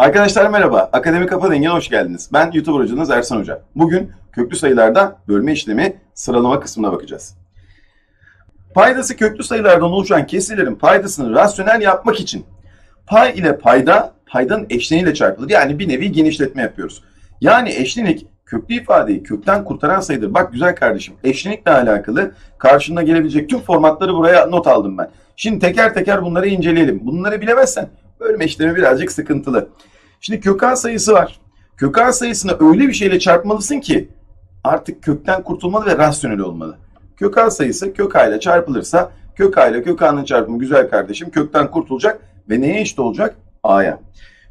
Arkadaşlar merhaba. Akademi Kafa Dengi'ne hoş geldiniz. Ben YouTuber hocanız Ersan Hoca. Bugün köklü sayılarda bölme işlemi sıralama kısmına bakacağız. Paydası köklü sayılardan oluşan kesirlerin paydasını rasyonel yapmak için pay ile payda paydanın eşleniğiyle çarpılır. Yani bir nevi genişletme yapıyoruz. Yani eşlenik köklü ifadeyi kökten kurtaran sayıdır. Bak güzel kardeşim eşlenikle alakalı karşına gelebilecek tüm formatları buraya not aldım ben. Şimdi teker teker bunları inceleyelim. Bunları bilemezsen bölme işlemi birazcık sıkıntılı. Şimdi kökan sayısı var. Kökan sayısını öyle bir şeyle çarpmalısın ki artık kökten kurtulmalı ve rasyonel olmalı. Kökan sayısı kök a ile çarpılırsa kök a ile kök a'nın çarpımı güzel kardeşim kökten kurtulacak ve neye eşit olacak? a'ya.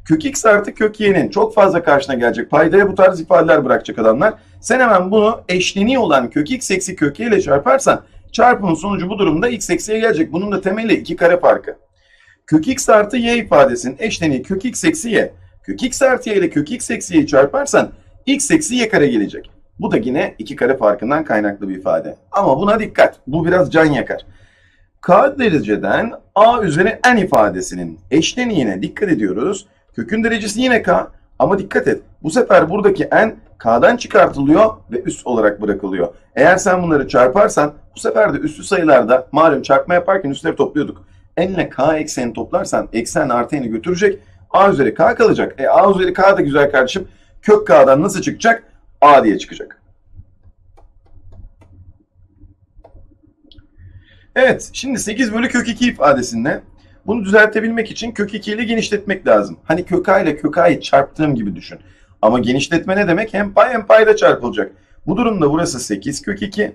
Kök x artı kök y'nin çok fazla karşına gelecek. Paydaya bu tarz ifadeler bırakacak adamlar. Sen hemen bunu eşleniği olan kök x eksi kök y ile çarparsan çarpımın sonucu bu durumda x eksiye gelecek. Bunun da temeli iki kare farkı. Kök x artı y ifadesinin eşleniği kök x eksi y. Kök x artı y ile kök x eksi y'yi çarparsan x eksi y kare gelecek. Bu da yine iki kare farkından kaynaklı bir ifade. Ama buna dikkat. Bu biraz can yakar. K dereceden A üzeri n ifadesinin eşleniğine dikkat ediyoruz. Kökün derecesi yine K ama dikkat et. Bu sefer buradaki n K'dan çıkartılıyor ve üst olarak bırakılıyor. Eğer sen bunları çarparsan bu sefer de üstü sayılarda malum çarpma yaparken üstleri topluyorduk. N K ekseni toplarsan eksen artı n'i götürecek. A üzeri K kalacak. E A üzeri K da güzel kardeşim. Kök K'dan nasıl çıkacak? A diye çıkacak. Evet, şimdi 8 bölü kök 2 ifadesinde bunu düzeltebilmek için kök 2 ile genişletmek lazım. Hani kök a ile kök a'yı çarptığım gibi düşün. Ama genişletme ne demek? Hem pay hem payda çarpılacak. Bu durumda burası 8 kök 2.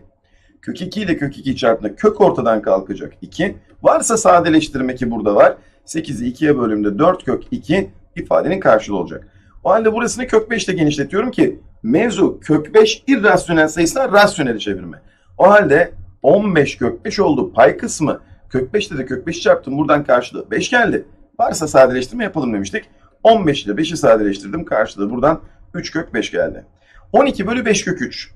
Kök 2 ile kök 2 çarptığında kök ortadan kalkacak 2. Varsa sadeleştirme ki burada var. 8'i 2'ye bölümde 4 kök 2 ifadenin karşılığı olacak. O halde burasını kök 5 ile genişletiyorum ki mevzu kök 5 irrasyonel sayısına rasyonel çevirme. O halde 15 kök 5 oldu pay kısmı. Kök 5'te de kök 5 çarptım. Buradan karşılığı 5 geldi. Varsa sadeleştirme yapalım demiştik. 15 ile 5'i sadeleştirdim. Karşılığı buradan 3 kök 5 geldi. 12 bölü 5 kök 3.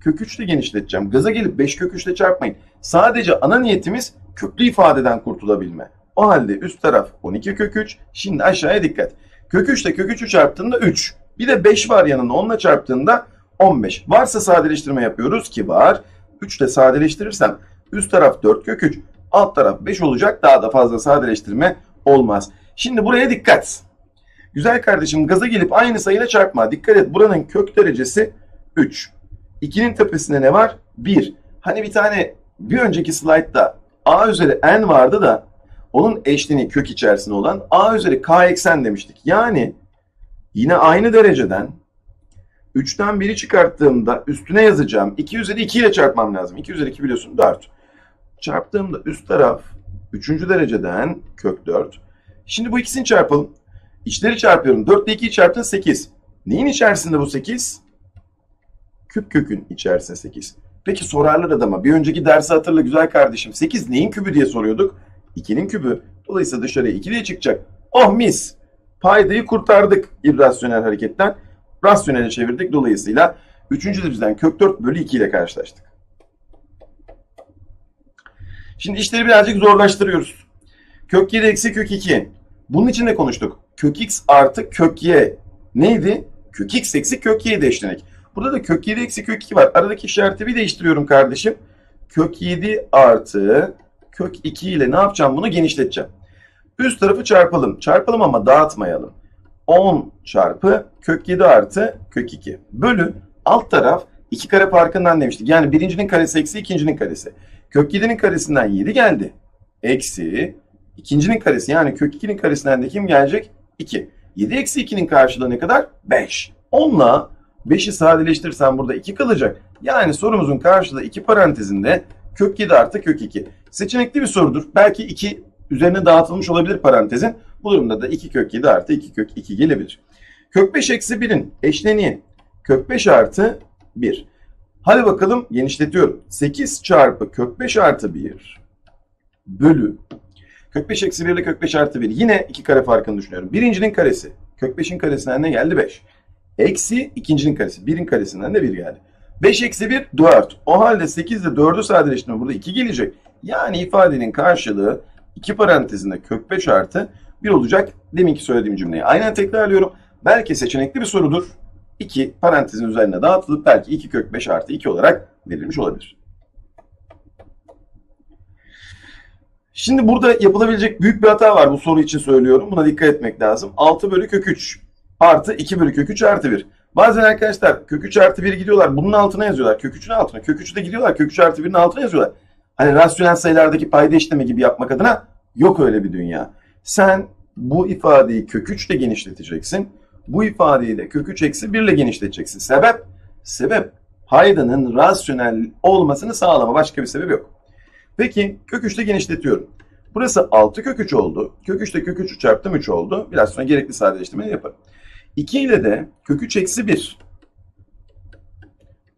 Kök 3 ile genişleteceğim. Gaza gelip 5 kök 3 ile çarpmayın. Sadece ana niyetimiz köklü ifadeden kurtulabilme. O halde üst taraf 12 kök 3. Şimdi aşağıya dikkat. Kök 3 ile kök 3'ü çarptığında 3. Bir de 5 var yanında. Onunla çarptığında 15. Varsa sadeleştirme yapıyoruz ki var. 3 ile sadeleştirirsem üst taraf 4 kök 3. Alt taraf 5 olacak. Daha da fazla sadeleştirme olmaz. Şimdi buraya dikkat. Güzel kardeşim gaza gelip aynı sayıyla çarpma. Dikkat et buranın kök derecesi 3. 2'nin tepesinde ne var? 1. Hani bir tane bir önceki slaytta a üzeri n vardı da onun eşleniği kök içerisinde olan a üzeri k eksen demiştik. Yani yine aynı dereceden 3'ten 1'i çıkarttığımda üstüne yazacağım. 2 üzeri 2 ile çarpmam lazım. 2 üzeri 2 biliyorsun 4. Çarptığımda üst taraf 3. dereceden kök 4. Şimdi bu ikisini çarpalım. İçleri çarpıyorum. 4 ile 2'yi çarptın 8. Neyin içerisinde bu 8? Küp kökün içerisinde 8. Peki sorarlar adama. Bir önceki dersi hatırla güzel kardeşim. 8 neyin kübü diye soruyorduk. 2'nin kübü. Dolayısıyla dışarıya 2 diye çıkacak. Oh mis. Paydayı kurtardık irrasyonel hareketten. Rasyonele çevirdik. Dolayısıyla 3. dereceden kök 4 bölü 2 ile karşılaştık. Şimdi işleri birazcık zorlaştırıyoruz. Kök 7 eksi kök 2. Bunun için de konuştuk. Kök x artı kök y. Neydi? Kök x eksi kök y eşlenek. Burada da kök 7 eksi kök 2 var. Aradaki işareti bir değiştiriyorum kardeşim. Kök 7 artı kök 2 ile ne yapacağım? Bunu genişleteceğim. Üst tarafı çarpalım. Çarpalım ama dağıtmayalım. 10 çarpı kök 7 artı kök 2 bölü alt taraf 2 kare farkından demiştik. Yani birincinin karesi eksi ikincinin karesi. Kök 7'nin karesinden 7 geldi. Eksi ikincinin karesi yani kök 2'nin karesinden de kim gelecek? 2. 7 eksi 2'nin karşılığı ne kadar? 5. 10'la 5'i sadeleştirirsem burada 2 kalacak. Yani sorumuzun karşılığı 2 parantezinde kök 7 artı kök 2. Seçenekli bir sorudur. Belki 2 üzerine dağıtılmış olabilir parantezin. Bu durumda da 2 kök 7 artı 2 kök 2 gelebilir. Kök 5 eksi 1'in eşleniği kök 5 artı 1. Hadi bakalım genişletiyorum. 8 çarpı kök 5 artı 1 bölü kök 5 eksi 1 ile kök 5 artı 1. Yine iki kare farkını düşünüyorum. Birincinin karesi. Kök 5'in karesinden ne geldi? 5. Eksi ikincinin karesi. 1'in karesinden de 1 geldi. 5 eksi 1 4. O halde 8 ile 4'ü sadeleştirme burada 2 gelecek. Yani ifadenin karşılığı 2 parantezinde kök 5 artı 1 olacak. Deminki söylediğim cümleyi aynen tekrarlıyorum. Belki seçenekli bir sorudur. 2 parantezin üzerine dağıtılıp belki 2 kök 5 artı 2 olarak verilmiş olabilir. Şimdi burada yapılabilecek büyük bir hata var bu soru için söylüyorum. Buna dikkat etmek lazım. 6 bölü kök 3 artı 2 bölü kök 3 artı 1. Bazen arkadaşlar kök 3 artı 1 gidiyorlar. Bunun altına yazıyorlar. Kök 3'ün altına. Kök 3'ü de gidiyorlar. Kök 3 artı 1'in altına yazıyorlar. Hani rasyonel sayılardaki payda işlemi gibi yapmak adına yok öyle bir dünya. Sen bu ifadeyi kök 3 ile genişleteceksin. Bu ifadeyi de kök 3 eksi 1 ile genişleteceksin. Sebep? Sebep paydanın rasyonel olmasını sağlama. Başka bir sebep yok. Peki kök 3'te genişletiyorum. Burası 6 kök 3 oldu. Kök 3'te kök 3'ü çarptım 3 oldu. Biraz sonra gerekli sadeleştirmeyi yaparım. 2 ile de kök 3 eksi 1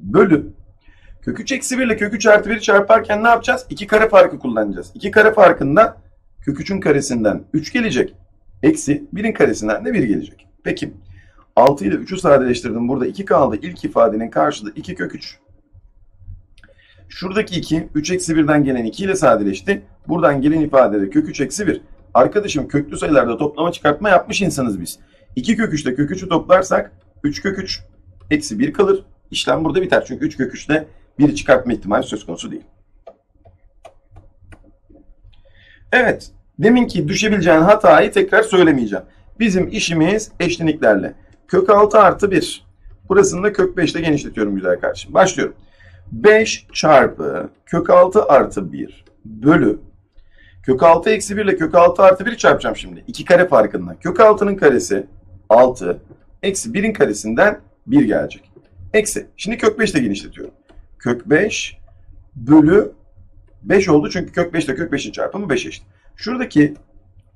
bölü kök 3 eksi 1 ile kök 3 artı 1'i çarparken ne yapacağız? 2 kare farkı kullanacağız. 2 kare farkında kök 3'ün karesinden 3 gelecek. Eksi 1'in karesinden de 1 gelecek. Peki 6 ile 3'ü sadeleştirdim. Burada 2 kaldı. İlk ifadenin karşılığı 2 kök 3. Şuradaki 2, 3 eksi 1'den gelen 2 ile sadeleşti. Buradan gelen ifadede kök 3 eksi 1. Arkadaşım köklü sayılarda toplama çıkartma yapmış insanız biz. 2 kök 3'te kök 3'ü toplarsak 3 kök 3 eksi 1 kalır. İşlem burada biter. Çünkü 3 kök 3'te 1'i çıkartma ihtimali söz konusu değil. Evet. Deminki düşebileceğin hatayı tekrar söylemeyeceğim. Bizim işimiz eşleniklerle. Kök 6 artı 1. Burasını da kök 5 ile genişletiyorum güzel kardeşim. Başlıyorum. 5 çarpı kök 6 artı 1 bölü kök 6 eksi 1 ile kök 6 artı 1'i çarpacağım şimdi. 2 kare farkında. Kök 6'nın karesi 6 eksi 1'in karesinden 1 gelecek. Eksi. Şimdi kök 5 ile genişletiyorum. Kök 5 bölü 5 oldu çünkü kök 5 ile kök 5'in çarpımı 5 eşit. Şuradaki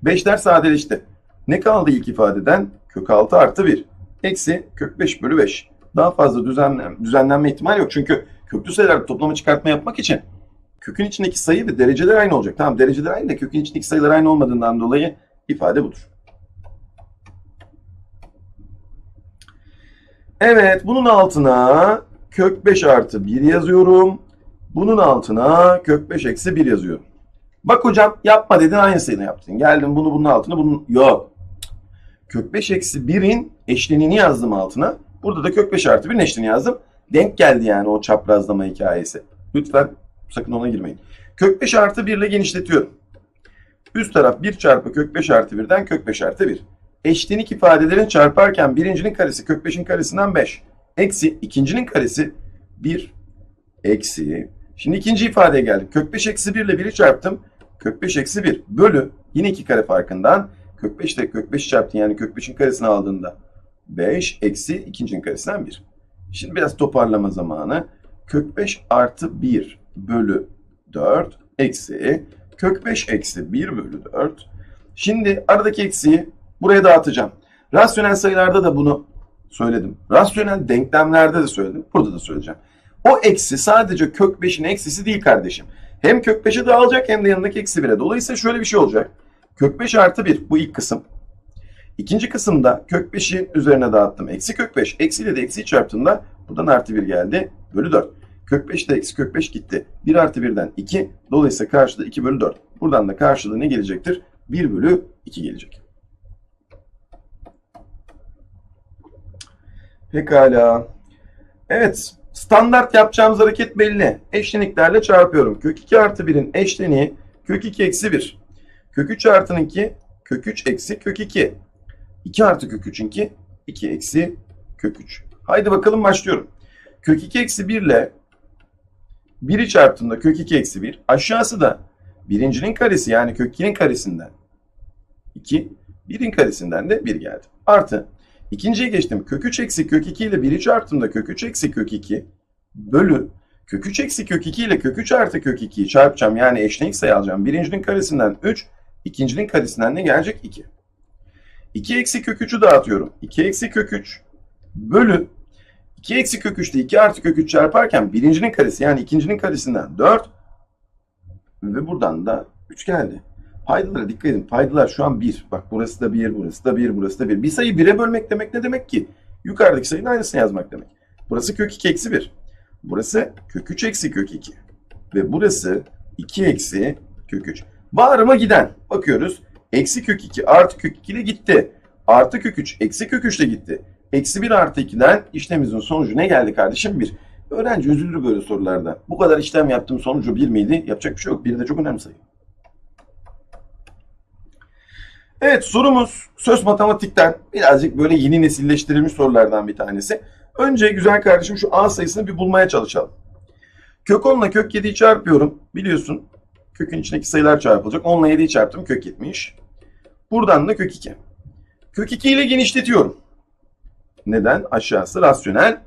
5'ler sadeleşti. Ne kaldı ilk ifadeden? Kök 6 artı 1. Eksi kök 5 bölü 5. Daha fazla düzenlen, düzenlenme ihtimali yok. Çünkü köklü sayılar toplama çıkartma yapmak için kökün içindeki sayı ve dereceler aynı olacak. Tamam dereceler aynı da kökün içindeki sayılar aynı olmadığından dolayı ifade budur. Evet bunun altına kök 5 artı 1 yazıyorum. Bunun altına kök 5 eksi 1 yazıyorum. Bak hocam yapma dedin aynısını yaptın. Geldim bunu bunun altına bunun yok. Kök 5 eksi 1'in eşleniğini yazdım altına. Burada da kök 5 artı 1'in eşleniğini yazdım. Denk geldi yani o çaprazlama hikayesi. Lütfen sakın ona girmeyin. Kök 5 artı 1 ile genişletiyorum. Üst taraf 1 çarpı kök 5 artı 1'den kök 5 artı 1. Eşlenik ifadelerin çarparken birincinin karesi kök 5'in karesinden 5. Eksi ikincinin karesi 1 eksi. Şimdi ikinci ifadeye geldik. Kök 5 eksi 1 ile 1'i çarptım. Kök 5 eksi 1 bölü yine 2 kare farkından kök 5 ile kök 5'i çarptın yani kök 5'in karesini aldığında 5 eksi ikincinin karesinden 1. Şimdi biraz toparlama zamanı. Kök 5 artı 1 bölü 4 eksi kök 5 eksi 1 bölü 4. Şimdi aradaki eksiği buraya dağıtacağım. Rasyonel sayılarda da bunu söyledim. Rasyonel denklemlerde de söyledim. Burada da söyleyeceğim. O eksi sadece kök 5'in eksisi değil kardeşim. Hem kök 5'e dağılacak hem de yanındaki eksi 1'e. Dolayısıyla şöyle bir şey olacak. Kök 5 artı 1 bu ilk kısım. İkinci kısımda kök 5'i üzerine dağıttım. Eksi kök 5. Eksi ile de eksiyi çarptığımda buradan artı 1 geldi. Bölü 4. Kök 5 de eksi kök 5 gitti. 1 artı 1'den 2. Dolayısıyla karşıda 2 bölü 4. Buradan da karşılığı ne gelecektir? 1 bölü 2 gelecek. Pekala. Evet. Standart yapacağımız hareket belli. Eşleniklerle çarpıyorum. Kök 2 artı 1'in eşleniği kök 2 eksi 1. Kök 3 artının 2 kök 3 eksi kök 2. 2 artı kök 3'ün 2 2 eksi kök 3. Haydi bakalım başlıyorum. Kök 2 eksi 1 ile 1'i çarptığımda kök 2 eksi 1. Aşağısı da birincinin karesi yani kök 2'nin karesinden 2. 1'in karesinden de 1 geldi. Artı ikinciye geçtim. Kök 3 eksi kök 2 ile 1'i çarptığımda kök 3 eksi kök 2 bölü kök 3 eksi kök 2 ile kök 3 artı kök 2'yi çarpacağım. Yani eşlenik sayı alacağım. Birincinin karesinden 3. ikincinin karesinden ne gelecek? 2. 2 eksi kök 3'ü dağıtıyorum. 2 eksi kök 3 bölü 2 eksi kök 3 ile 2 artı kök 3 çarparken birincinin karesi yani ikincinin karesinden 4 ve buradan da 3 geldi. Paydalara dikkat edin. Paydalar şu an 1. Bak burası da 1, burası da 1, burası da 1. Bir sayıyı 1'e bölmek demek ne demek ki? Yukarıdaki sayının aynısını yazmak demek. Burası kök 2 eksi 1. Burası kök 3 eksi kök 2. Ve burası 2 eksi kök 3. Bağrıma giden. Bakıyoruz. Eksi kök 2 artı kök 2 ile gitti. Artı kök 3 eksi kök 3 ile gitti. Eksi 1 artı 2'den işlemimizin sonucu ne geldi kardeşim? 1. Öğrenci üzülür böyle sorularda. Bu kadar işlem yaptığım sonucu 1 miydi? Yapacak bir şey yok. 1 de çok önemli sayı. Evet sorumuz söz matematikten birazcık böyle yeni nesilleştirilmiş sorulardan bir tanesi. Önce güzel kardeşim şu A sayısını bir bulmaya çalışalım. Kök 10 ile kök 7'yi çarpıyorum. Biliyorsun kökün içindeki sayılar çarpılacak. 10 ile 7'yi çarptım kök 70. Buradan da kök 2. Kök 2 ile genişletiyorum. Neden? Aşağısı rasyonel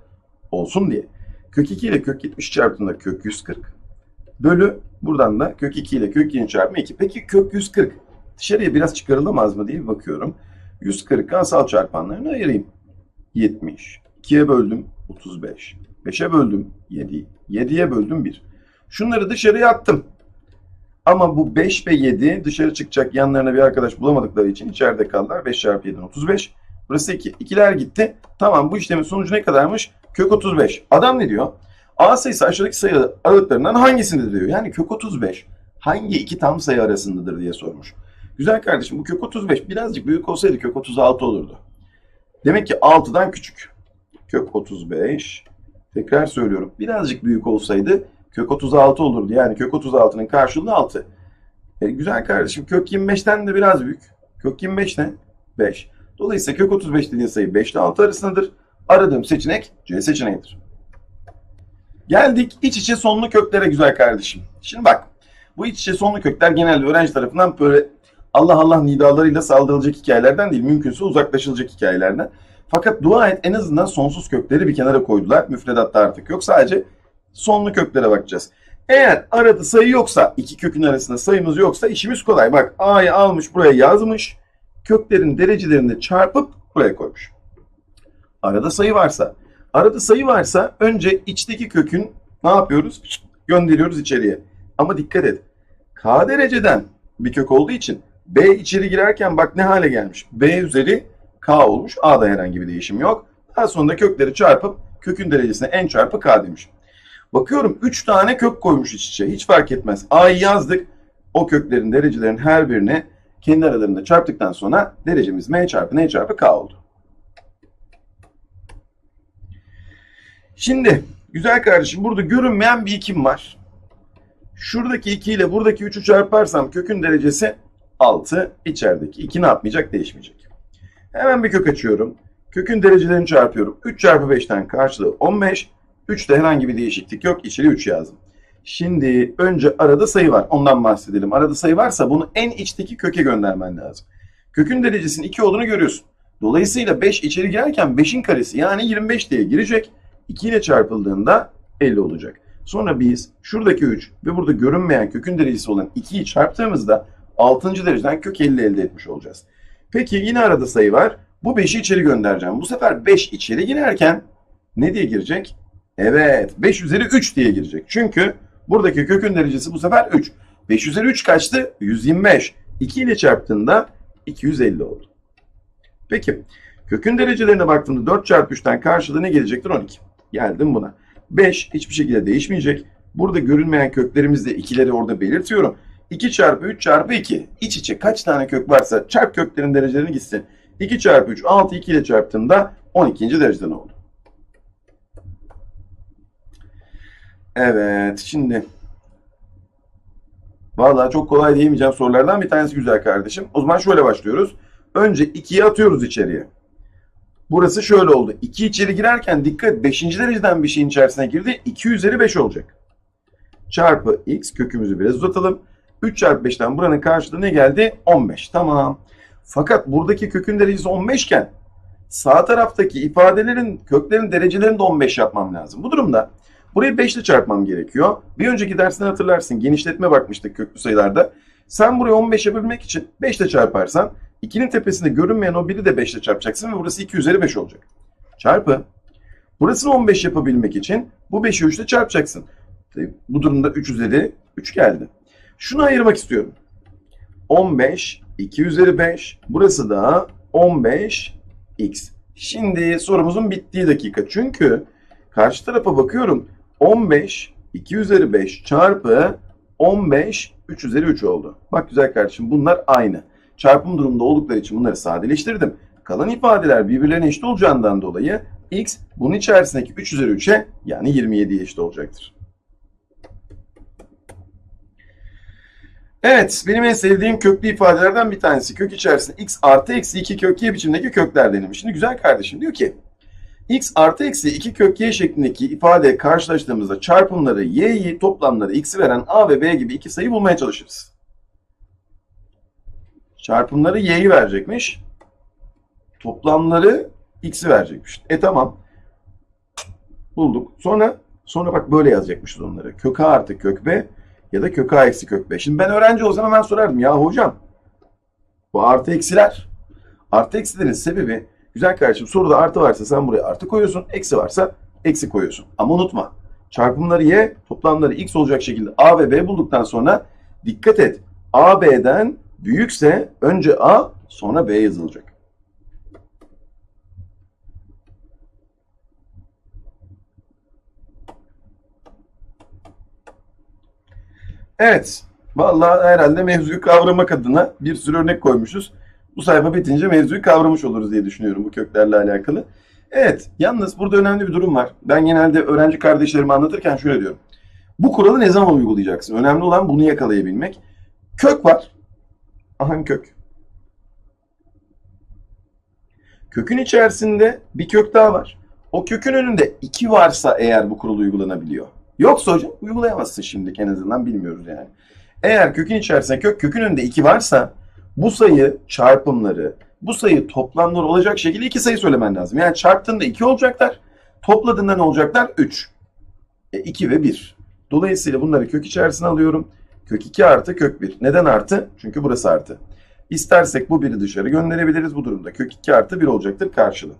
olsun diye. Kök 2 ile kök 70 çarptığında kök 140. Bölü buradan da kök 2 ile kök 2'nin çarpımı 2. Peki kök 140 dışarıya biraz çıkarılamaz mı diye bakıyorum. 140'ı asal çarpanlarına ayırayım. 70. 2'ye böldüm 35. 5'e böldüm 7. 7'ye böldüm 1. Şunları dışarıya attım. Ama bu 5 ve 7 dışarı çıkacak yanlarına bir arkadaş bulamadıkları için içeride kaldılar. 5 çarpı 7'den 35. Burası 2. İkiler gitti. Tamam bu işlemin sonucu ne kadarmış? Kök 35. Adam ne diyor? A sayısı aşağıdaki sayı aralıklarından hangisindedir diyor. Yani kök 35 hangi iki tam sayı arasındadır diye sormuş. Güzel kardeşim bu kök 35 birazcık büyük olsaydı kök 36 olurdu. Demek ki 6'dan küçük. Kök 35 tekrar söylüyorum birazcık büyük olsaydı kök 36 olurdu. Yani kök 36'nın karşılığı 6. E, güzel kardeşim kök 25'ten de biraz büyük. Kök 25 ne? 5. Dolayısıyla kök 35 dediğin sayı 5 ile 6 arasındadır. Aradığım seçenek C seçeneğidir. Geldik iç içe sonlu köklere güzel kardeşim. Şimdi bak bu iç içe sonlu kökler genelde öğrenci tarafından böyle Allah Allah nidalarıyla saldırılacak hikayelerden değil mümkünse uzaklaşılacak hikayelerden. Fakat dua et en azından sonsuz kökleri bir kenara koydular. Müfredatta artık yok. Sadece sonlu köklere bakacağız. Eğer arada sayı yoksa, iki kökün arasında sayımız yoksa işimiz kolay. Bak A'yı almış buraya yazmış. Köklerin derecelerini çarpıp buraya koymuş. Arada sayı varsa, arada sayı varsa önce içteki kökün ne yapıyoruz? Gönderiyoruz içeriye. Ama dikkat et. K dereceden bir kök olduğu için B içeri girerken bak ne hale gelmiş. B üzeri K olmuş. A'da herhangi bir değişim yok. Daha sonra da kökleri çarpıp kökün derecesine n çarpı K demiş. Bakıyorum 3 tane kök koymuş iç içe. Hiç fark etmez. A'yı yazdık. O köklerin derecelerin her birini kendi aralarında çarptıktan sonra derecemiz m çarpı n çarpı k oldu. Şimdi güzel kardeşim burada görünmeyen bir ikim var. Şuradaki 2 ile buradaki 3'ü çarparsam kökün derecesi 6. İçerideki 2 ne yapmayacak? Değişmeyecek. Hemen bir kök açıyorum. Kökün derecelerini çarpıyorum. 3 çarpı 5'ten karşılığı 15. 3'te herhangi bir değişiklik yok. İçeri 3 yazdım. Şimdi önce arada sayı var. Ondan bahsedelim. Arada sayı varsa bunu en içteki köke göndermen lazım. Kökün derecesinin 2 olduğunu görüyorsun. Dolayısıyla 5 içeri girerken 5'in karesi yani 25 diye girecek. 2 ile çarpıldığında 50 olacak. Sonra biz şuradaki 3 ve burada görünmeyen kökün derecesi olan 2'yi çarptığımızda 6. dereceden kök 50 elde etmiş olacağız. Peki yine arada sayı var. Bu 5'i içeri göndereceğim. Bu sefer 5 içeri girerken ne diye girecek? Evet 5 üzeri 3 diye girecek. Çünkü buradaki kökün derecesi bu sefer 3. 5 üzeri 3 kaçtı? 125. 2 ile çarptığında 250 oldu. Peki kökün derecelerine baktığımda 4 çarpı 3'ten karşılığı ne gelecektir? 12. Geldim buna. 5 hiçbir şekilde değişmeyecek. Burada görünmeyen köklerimizde ikileri orada belirtiyorum. 2 çarpı 3 çarpı 2. İç içe kaç tane kök varsa çarp köklerin derecelerini gitsin. 2 çarpı 3 6 2 ile çarptığımda 12. dereceden oldu. Evet şimdi Vallahi çok kolay diyemeyeceğim sorulardan bir tanesi güzel kardeşim. O zaman şöyle başlıyoruz. Önce 2'yi atıyoruz içeriye. Burası şöyle oldu. 2 içeri girerken dikkat 5. dereceden bir şeyin içerisine girdi. 2 üzeri 5 olacak. Çarpı x kökümüzü biraz uzatalım. 3 çarpı 5'ten buranın karşılığı ne geldi? 15. Tamam. Fakat buradaki kökün derecesi 15 iken sağ taraftaki ifadelerin köklerin derecelerini de 15 yapmam lazım. Bu durumda burayı 5 ile çarpmam gerekiyor. Bir önceki dersten hatırlarsın genişletme bakmıştık köklü sayılarda. Sen burayı 15 yapabilmek için 5 ile çarparsan 2'nin tepesinde görünmeyen o biri de 5 ile çarpacaksın ve burası 2 üzeri 5 olacak. Çarpı. Burasını 15 yapabilmek için bu 5'i 3 ile çarpacaksın. Bu durumda 3 üzeri 3 geldi. Şunu ayırmak istiyorum. 15, 2 üzeri 5. Burası da 15 x. Şimdi sorumuzun bittiği dakika. Çünkü karşı tarafa bakıyorum. 15, 2 üzeri 5 çarpı 15, 3 üzeri 3 oldu. Bak güzel kardeşim bunlar aynı. Çarpım durumunda oldukları için bunları sadeleştirdim. Kalan ifadeler birbirlerine eşit olacağından dolayı x bunun içerisindeki 3 üzeri 3'e yani 27'ye eşit olacaktır. Evet, benim en sevdiğim köklü ifadelerden bir tanesi. Kök içerisinde x artı eksi 2 kök y biçimdeki kökler denilmiş. Şimdi güzel kardeşim diyor ki x artı eksi 2 kök y şeklindeki ifade karşılaştığımızda çarpımları y'yi toplamları x'i veren a ve b gibi iki sayı bulmaya çalışırız. Çarpımları y'yi verecekmiş. Toplamları x'i verecekmiş. E tamam. Bulduk. Sonra sonra bak böyle yazacakmışız onları. Kök a artı kök b ya da kök a eksi kök b. Şimdi ben öğrenci olsam hemen sorardım. Ya hocam bu artı eksiler. Artı eksilerin sebebi güzel kardeşim soruda artı varsa sen buraya artı koyuyorsun. Eksi varsa eksi koyuyorsun. Ama unutma çarpımları y toplamları x olacak şekilde a ve b bulduktan sonra dikkat et. a b'den büyükse önce a sonra b yazılacak. Evet. Vallahi herhalde mevzuyu kavramak adına bir sürü örnek koymuşuz. Bu sayfa bitince mevzuyu kavramış oluruz diye düşünüyorum bu köklerle alakalı. Evet, yalnız burada önemli bir durum var. Ben genelde öğrenci kardeşlerime anlatırken şöyle diyorum. Bu kuralı ne zaman uygulayacaksın? Önemli olan bunu yakalayabilmek. Kök var. Aha kök. Kökün içerisinde bir kök daha var. O kökün önünde 2 varsa eğer bu kural uygulanabiliyor. Yoksa hocam uygulayamazsın şimdilik en azından bilmiyoruz yani. Eğer kökün içerisinde kök kökün önünde 2 varsa bu sayı çarpımları, bu sayı toplamları olacak şekilde iki sayı söylemen lazım. Yani çarptığında 2 olacaklar, topladığında ne olacaklar? 3. E, 2 ve 1. Dolayısıyla bunları kök içerisine alıyorum. Kök 2 artı kök 1. Neden artı? Çünkü burası artı. İstersek bu biri dışarı gönderebiliriz bu durumda. Kök 2 artı 1 olacaktır karşılığı.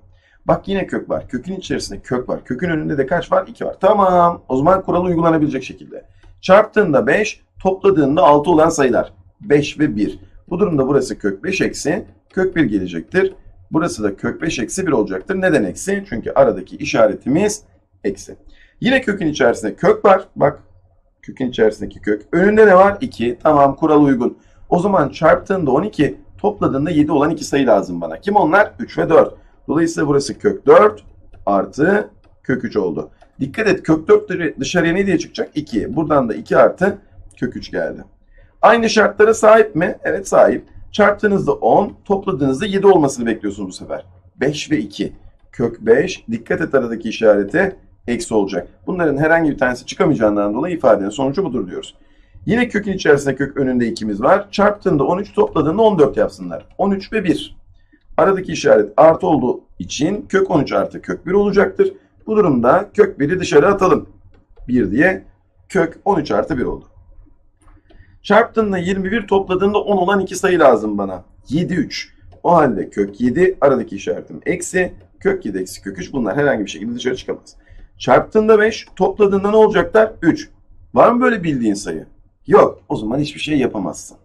Bak yine kök var. Kökün içerisinde kök var. Kökün önünde de kaç var? 2 var. Tamam. O zaman kural uygulanabilecek şekilde. Çarptığında 5, topladığında 6 olan sayılar. 5 ve 1. Bu durumda burası kök 5 eksi kök 1 gelecektir. Burası da kök 5 eksi 1 olacaktır. Neden eksi? Çünkü aradaki işaretimiz eksi. Yine kökün içerisinde kök var. Bak kökün içerisindeki kök. Önünde ne var? 2. Tamam kural uygun. O zaman çarptığında 12, topladığında 7 olan iki sayı lazım bana. Kim onlar? 3 ve 4. Dolayısıyla burası kök 4 artı kök 3 oldu. Dikkat et kök 4 dışarıya ne diye çıkacak? 2. Buradan da 2 artı kök 3 geldi. Aynı şartlara sahip mi? Evet sahip. Çarptığınızda 10, topladığınızda 7 olmasını bekliyorsunuz bu sefer. 5 ve 2. Kök 5. Dikkat et aradaki işarete eksi olacak. Bunların herhangi bir tanesi çıkamayacağından dolayı ifadenin sonucu budur diyoruz. Yine kökün içerisinde kök önünde 2'miz var. Çarptığında 13, topladığında 14 yapsınlar. 13 ve 1. Aradaki işaret artı olduğu için kök 13 artı kök 1 olacaktır. Bu durumda kök 1'i dışarı atalım. 1 diye kök 13 artı 1 oldu. Çarptığında 21 topladığında 10 olan iki sayı lazım bana. 7 3. O halde kök 7 aradaki işaretim eksi kök 7 eksi kök 3 bunlar herhangi bir şekilde dışarı çıkamaz. Çarptığında 5 topladığında ne olacaklar? 3. Var mı böyle bildiğin sayı? Yok. O zaman hiçbir şey yapamazsın.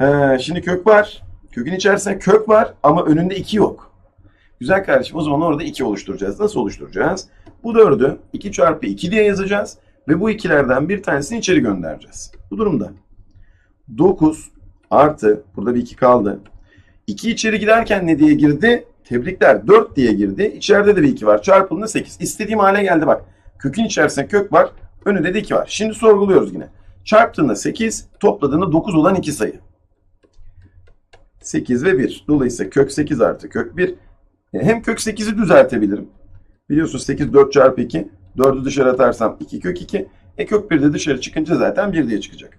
He, şimdi kök var. Kökün içerisinde kök var ama önünde 2 yok. Güzel kardeşim o zaman orada 2 oluşturacağız. Nasıl oluşturacağız? Bu 4'ü 2 çarpı 2 diye yazacağız. Ve bu ikilerden bir tanesini içeri göndereceğiz. Bu durumda 9 artı burada bir 2 kaldı. 2 içeri giderken ne diye girdi? Tebrikler 4 diye girdi. İçeride de bir 2 var. Çarpıldığında 8. İstediğim hale geldi bak. Kökün içerisinde kök var. Önünde de 2 var. Şimdi sorguluyoruz yine. Çarptığında 8, topladığında 9 olan 2 sayı. 8 ve 1. Dolayısıyla kök 8 artı kök 1. Hem kök 8'i düzeltebilirim. Biliyorsun 8 4 çarpı 2. 4'ü dışarı atarsam 2 kök 2. E kök 1 de dışarı çıkınca zaten 1 diye çıkacak.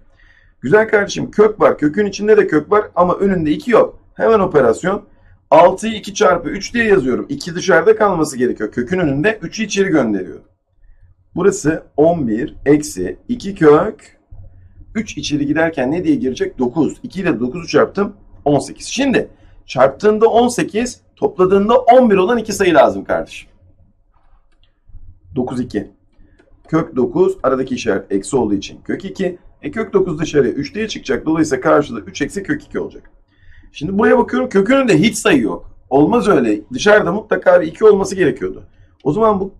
Güzel kardeşim kök var. Kökün içinde de kök var ama önünde 2 yok. Hemen operasyon. 6'yı 2 çarpı 3 diye yazıyorum. 2 dışarıda kalması gerekiyor. Kökün önünde 3'ü içeri gönderiyorum. Burası 11 eksi 2 kök 3 içeri giderken ne diye girecek? 9. 2 ile 9'u çarptım. 18. Şimdi çarptığında 18, topladığında 11 olan iki sayı lazım kardeşim. 9 2. Kök 9 aradaki işaret eksi olduğu için kök 2. E kök 9 dışarıya 3 diye çıkacak. Dolayısıyla karşıda 3 eksi kök 2 olacak. Şimdi buraya bakıyorum kökün önünde hiç sayı yok. Olmaz öyle. Dışarıda mutlaka bir 2 olması gerekiyordu. O zaman bu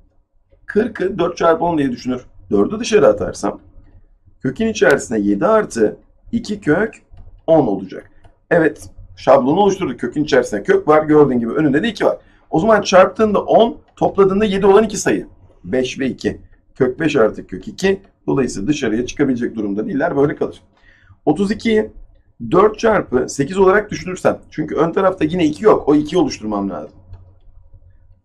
40'ı 4 çarpı 10 diye düşünür. 4'ü dışarı atarsam kökün içerisinde 7 artı 2 kök 10 olacak. Evet şablonu oluşturduk. Kökün içerisinde kök var. Gördüğün gibi önünde de 2 var. O zaman çarptığında 10, topladığında 7 olan iki sayı. 5 ve 2. Kök 5 artı kök 2. Dolayısıyla dışarıya çıkabilecek durumda değiller. Böyle kalır. 32'yi 4 çarpı 8 olarak düşünürsem. Çünkü ön tarafta yine 2 yok. O 2'yi oluşturmam lazım.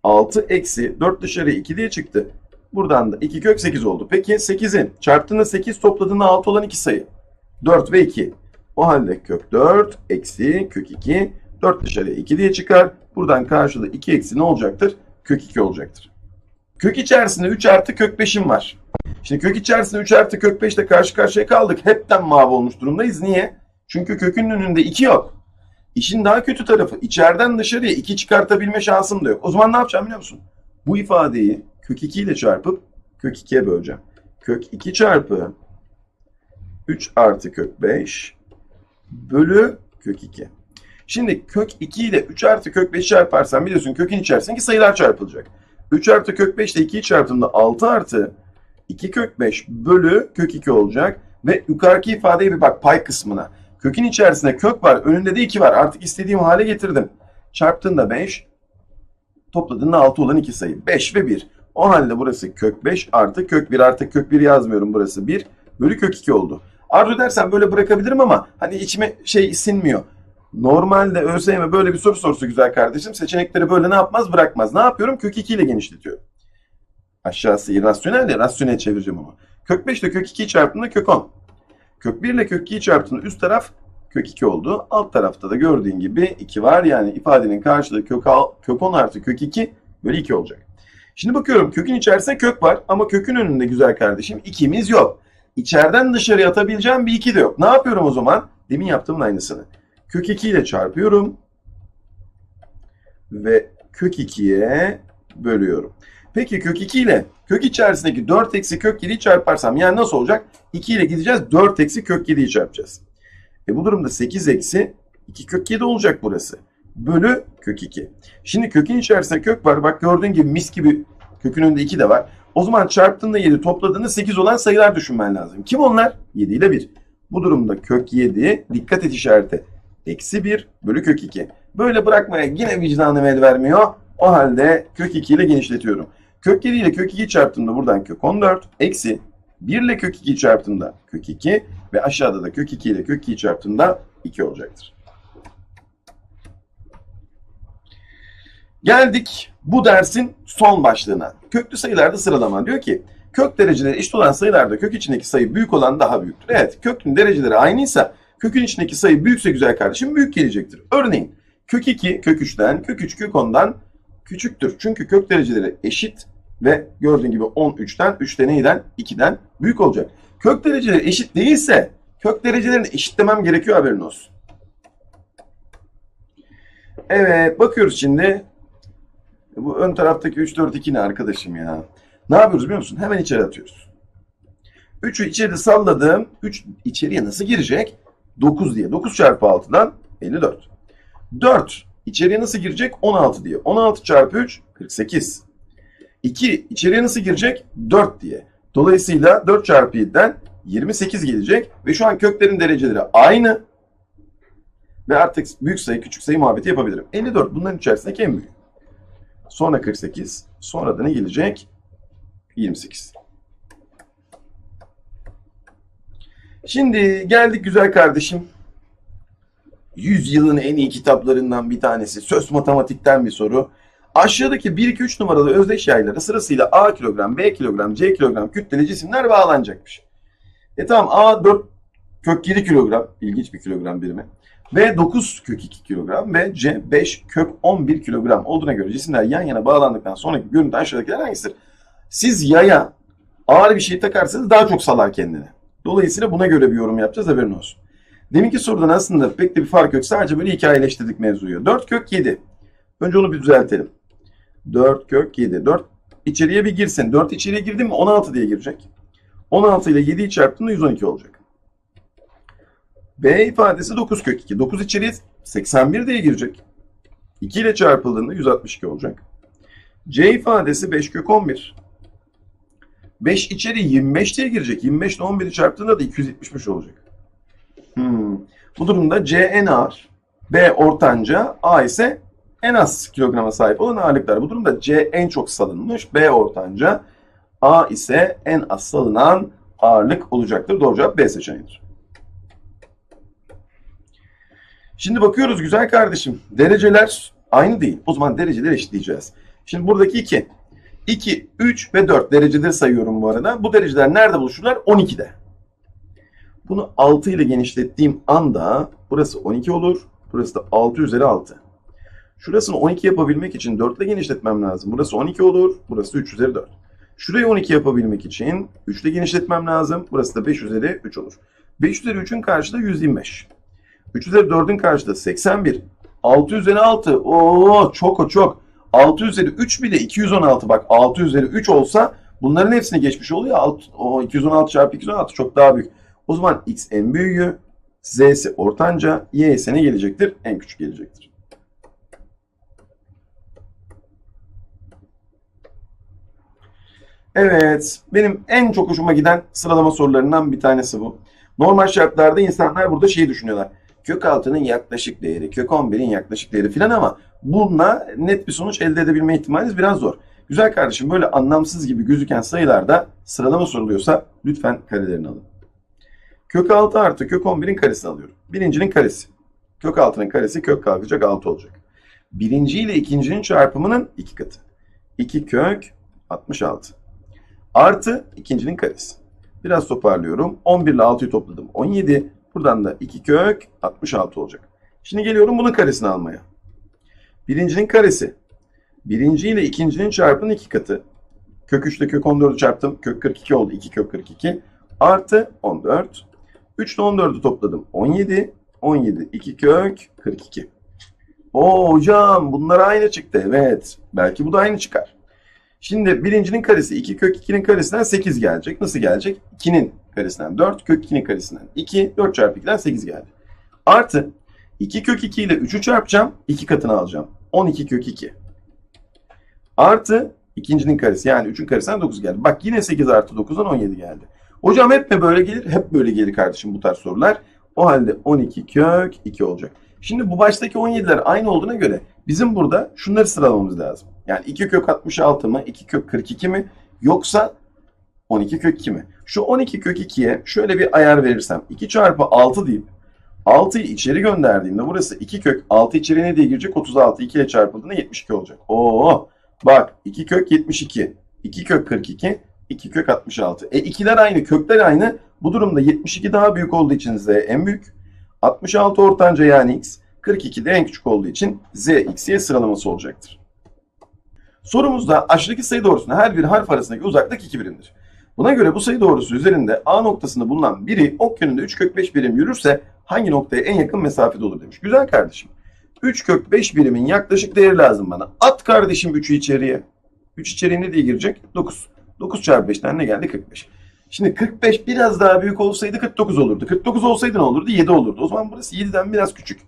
6 eksi 4 dışarıya 2 diye çıktı. Buradan da 2 kök 8 oldu. Peki 8'in çarptığında 8 topladığında 6 olan iki sayı. 4 ve 2. O halde kök 4 eksi kök 2. 4 dışarıya 2 diye çıkar. Buradan karşılığı 2 eksi ne olacaktır? Kök 2 olacaktır. Kök içerisinde 3 artı kök 5'im var. Şimdi kök içerisinde 3 artı kök 5 ile karşı karşıya kaldık. Hepten mavi olmuş durumdayız. Niye? Çünkü kökün önünde 2 yok. İşin daha kötü tarafı içeriden dışarıya 2 çıkartabilme şansım da yok. O zaman ne yapacağım biliyor musun? Bu ifadeyi kök 2 ile çarpıp kök 2'ye böleceğim. Kök 2 çarpı 3 artı kök 5 bölü kök 2. Şimdi kök 2 ile 3 artı kök 5 çarparsam biliyorsun kökün içerisindeki sayılar çarpılacak. 3 artı kök 5 ile 2'yi çarptığımda 6 artı 2 kök 5 bölü kök 2 olacak. Ve yukarıki ifadeye bir bak pay kısmına. Kökün içerisinde kök var önünde de 2 var. Artık istediğim hale getirdim. Çarptığında 5 topladığında 6 olan 2 sayı. 5 ve 1. O halde burası kök 5 artı kök 1 artı kök 1 yazmıyorum burası 1 bölü kök 2 oldu. Arzu edersen böyle bırakabilirim ama hani içime şey sinmiyor. Normalde ÖSYM böyle bir soru sorsa güzel kardeşim seçenekleri böyle ne yapmaz bırakmaz. Ne yapıyorum? Kök 2 ile genişletiyorum. Aşağısı irrasyonel de rasyonel çevireceğim ama. Kök 5 ile kök 2'yi çarptığında kök 10. Kök 1 ile kök 2'yi çarptığında üst taraf kök 2 oldu. Alt tarafta da gördüğün gibi 2 var. Yani ifadenin karşılığı kök, al, kök 10 artı kök 2 bölü 2 olacak. Şimdi bakıyorum kökün içerisinde kök var ama kökün önünde güzel kardeşim 2'miz yok. İçeriden dışarıya atabileceğim bir 2 de yok. Ne yapıyorum o zaman? Demin yaptığımın aynısını. Kök 2 ile çarpıyorum. Ve kök 2'ye bölüyorum. Peki kök 2 ile kök içerisindeki 4 eksi kök 7'yi çarparsam yani nasıl olacak? 2 ile gideceğiz 4 eksi kök 7'yi çarpacağız. E bu durumda 8 eksi 2 kök 7 olacak burası. Bölü kök 2. Şimdi kökün içerisinde kök var. Bak gördüğün gibi mis gibi kökün önünde 2 de var. O zaman çarptığında 7 topladığında 8 olan sayılar düşünmen lazım. Kim onlar? 7 ile 1. Bu durumda kök 7 dikkat et işareti. Eksi 1 bölü kök 2. Böyle bırakmaya yine vicdanım el vermiyor. O halde kök 2 ile genişletiyorum. Kök 7 ile kök 2'yi çarptığımda buradan kök 14 eksi 1 ile kök 2'yi çarptığımda kök 2 ve aşağıda da kök 2 ile kök 2'yi çarptığımda 2 olacaktır. Geldik bu dersin son başlığına. Köklü sayılarda sıralama. Diyor ki kök dereceleri eşit olan sayılarda kök içindeki sayı büyük olan daha büyüktür. Evet kökün dereceleri aynıysa kökün içindeki sayı büyükse güzel kardeşim büyük gelecektir. Örneğin kök 2 kök 3'ten kök 3 kök 10'dan küçüktür. Çünkü kök dereceleri eşit ve gördüğün gibi 13'ten 3'te neyden 2'den büyük olacak. Kök dereceleri eşit değilse kök derecelerini eşitlemem gerekiyor haberin olsun. Evet bakıyoruz şimdi. Bu ön taraftaki 3 4 2 ne arkadaşım ya? Ne yapıyoruz biliyor musun? Hemen içeri atıyoruz. 3'ü içeri salladım. 3 içeriye nasıl girecek? 9 diye. 9 çarpı 6'dan 54. 4 içeriye nasıl girecek? 16 diye. 16 çarpı 3 48. 2 içeriye nasıl girecek? 4 diye. Dolayısıyla 4 çarpı 7'den 28 gelecek. Ve şu an köklerin dereceleri aynı. Ve artık büyük sayı küçük sayı muhabbeti yapabilirim. 54 bunların içerisindeki en büyük. Sonra 48. Sonra da ne gelecek? 28. Şimdi geldik güzel kardeşim. Yüzyılın en iyi kitaplarından bir tanesi. Söz matematikten bir soru. Aşağıdaki 1, 2, 3 numaralı özdeş yaylara sırasıyla A kilogram, B kilogram, C kilogram kütleli cisimler bağlanacakmış. E tamam A 4 kök 7 kilogram. ilginç bir kilogram birimi. B 9 kök 2 kilogram ve C 5 kök 11 kilogram olduğuna göre cisimler yan yana bağlandıktan sonraki görüntü aşağıdakiler hangisidir? Siz yaya ağır bir şey takarsanız daha çok salar kendini. Dolayısıyla buna göre bir yorum yapacağız haberin olsun. Deminki sorudan aslında pek de bir fark yok. Sadece böyle hikayeleştirdik mevzuyu. 4 kök 7. Önce onu bir düzeltelim. 4 kök 7. 4 içeriye bir girsin. 4 içeriye girdi mi 16 diye girecek. 16 ile 7'yi çarptığında 112 olacak. B ifadesi 9 kök 2. 9 içeriye 81 diye girecek. 2 ile çarpıldığında 162 olacak. C ifadesi 5 kök 11. 5 içeri 25 diye girecek. 25 ile 11'i çarptığında da 275 olacak. Hmm. Bu durumda C en ağır, B ortanca, A ise en az kilograma sahip olan ağırlıklar. Bu durumda C en çok salınmış, B ortanca, A ise en az salınan ağırlık olacaktır. Doğru cevap B seçeneğidir. Şimdi bakıyoruz güzel kardeşim. Dereceler aynı değil. O zaman dereceleri eşitleyeceğiz. Şimdi buradaki 2. 2, 3 ve 4 dereceleri sayıyorum bu arada. Bu dereceler nerede buluşurlar? 12'de. Bunu 6 ile genişlettiğim anda burası 12 olur. Burası da 6 üzeri 6. Şurasını 12 yapabilmek için 4 ile genişletmem lazım. Burası 12 olur. Burası 3 üzeri 4. Şurayı 12 yapabilmek için 3 ile genişletmem lazım. Burası da 5 üzeri 3 olur. 5 üzeri 3'ün karşıda 125. 3 üzeri 4'ün karşıda 81. 6 üzeri 6. Oo çok o çok. 6 üzeri 3 bile 216. Bak 6 üzeri 3 olsa bunların hepsini geçmiş oluyor. Alt, o 216 çarpı 216 çok daha büyük. O zaman x en büyüğü, z'si ortanca, y ise ne gelecektir? En küçük gelecektir. Evet, benim en çok hoşuma giden sıralama sorularından bir tanesi bu. Normal şartlarda insanlar burada şeyi düşünüyorlar. Kök altının yaklaşık değeri, kök 11'in yaklaşık değeri filan ama bununla net bir sonuç elde edebilme ihtimaliniz biraz zor. Güzel kardeşim böyle anlamsız gibi gözüken sayılarda sıralama soruluyorsa lütfen karelerini alın. Kök 6 artı kök 11'in karesini alıyorum. Birincinin karesi. Kök 6'nın karesi kök kalkacak 6 olacak. Birinci ile ikincinin çarpımının iki katı. 2 kök 66. Artı ikincinin karesi. Biraz toparlıyorum. 11 ile 6'yı topladım. 17. Buradan da 2 kök 66 olacak. Şimdi geliyorum bunun karesini almaya. Birincinin karesi. Birinci ile ikincinin çarpımının iki katı. Kök 3 ile kök 14'ü çarptım. Kök 42 oldu. 2 kök 42. Artı 14. 3 ile 14'ü topladım. 17. 17. 2 kök 42. Oo hocam bunlar aynı çıktı. Evet. Belki bu da aynı çıkar. Şimdi birincinin karesi 2 kök 2'nin karesinden 8 gelecek. Nasıl gelecek? 2'nin karesinden 4 kök 2'nin karesinden 2 4 çarpı 2'den 8 geldi. Artı 2 kök 2 ile 3'ü çarpacağım. 2 katını alacağım. 12 kök 2. Artı ikincinin karesi yani 3'ün karesinden 9 geldi. Bak yine 8 artı 9'dan 17 geldi. Hocam hep mi böyle gelir? Hep böyle gelir kardeşim bu tarz sorular. O halde 12 kök 2 olacak. Şimdi bu baştaki 17'ler aynı olduğuna göre bizim burada şunları sıralamamız lazım. Yani 2 kök 66 mı? 2 kök 42 mi? Yoksa 12 kök 2 mi? Şu 12 kök 2'ye şöyle bir ayar verirsem 2 çarpı 6 deyip 6'yı içeri gönderdiğimde burası 2 kök 6 içeri ne diye girecek? 36 2 ile çarpıldığında 72 olacak. Oo bak 2 kök 72 2 kök 42 2 kök 66. E ikiler aynı kökler aynı. Bu durumda 72 daha büyük olduğu için z en büyük. 66 ortanca yani x. 42 de en küçük olduğu için z x y sıralaması olacaktır. Sorumuzda aşağıdaki sayı doğrusunda her bir harf arasındaki uzaklık 2 birimdir. Buna göre bu sayı doğrusu üzerinde A noktasında bulunan biri ok yönünde 3 kök 5 birim yürürse hangi noktaya en yakın mesafede olur demiş. Güzel kardeşim. 3 kök 5 birimin yaklaşık değeri lazım bana. At kardeşim 3'ü içeriye. 3 içeriye ne diye girecek? 9. 9 çarpı 5'ten ne geldi? 45. Şimdi 45 biraz daha büyük olsaydı 49 olurdu. 49 olsaydı ne olurdu? 7 olurdu. O zaman burası 7'den biraz küçük.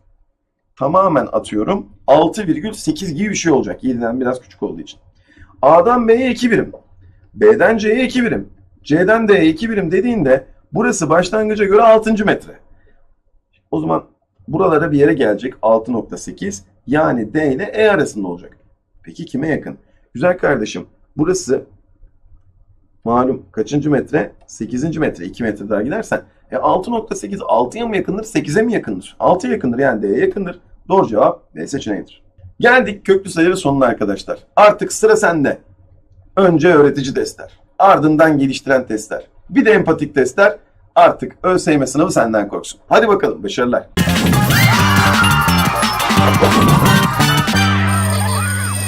Tamamen atıyorum. 6,8 gibi bir şey olacak. 7'den biraz küçük olduğu için. A'dan B'ye 2 birim. B'den C'ye 2 birim. C'den D'ye 2 birim dediğinde burası başlangıca göre 6. metre. O zaman buralara bir yere gelecek 6.8 yani D ile E arasında olacak. Peki kime yakın? Güzel kardeşim burası malum kaçıncı metre? 8. metre 2 metre daha gidersen e 6.8 6'ya mı yakındır 8'e mi yakındır? 6'ya yakındır yani D'ye yakındır. Doğru cevap D seçeneğidir. Geldik köklü sayıları sonuna arkadaşlar. Artık sıra sende. Önce öğretici testler. Ardından geliştiren testler. Bir de empatik testler. Artık ÖSYM sınavı senden korksun. Hadi bakalım başarılar.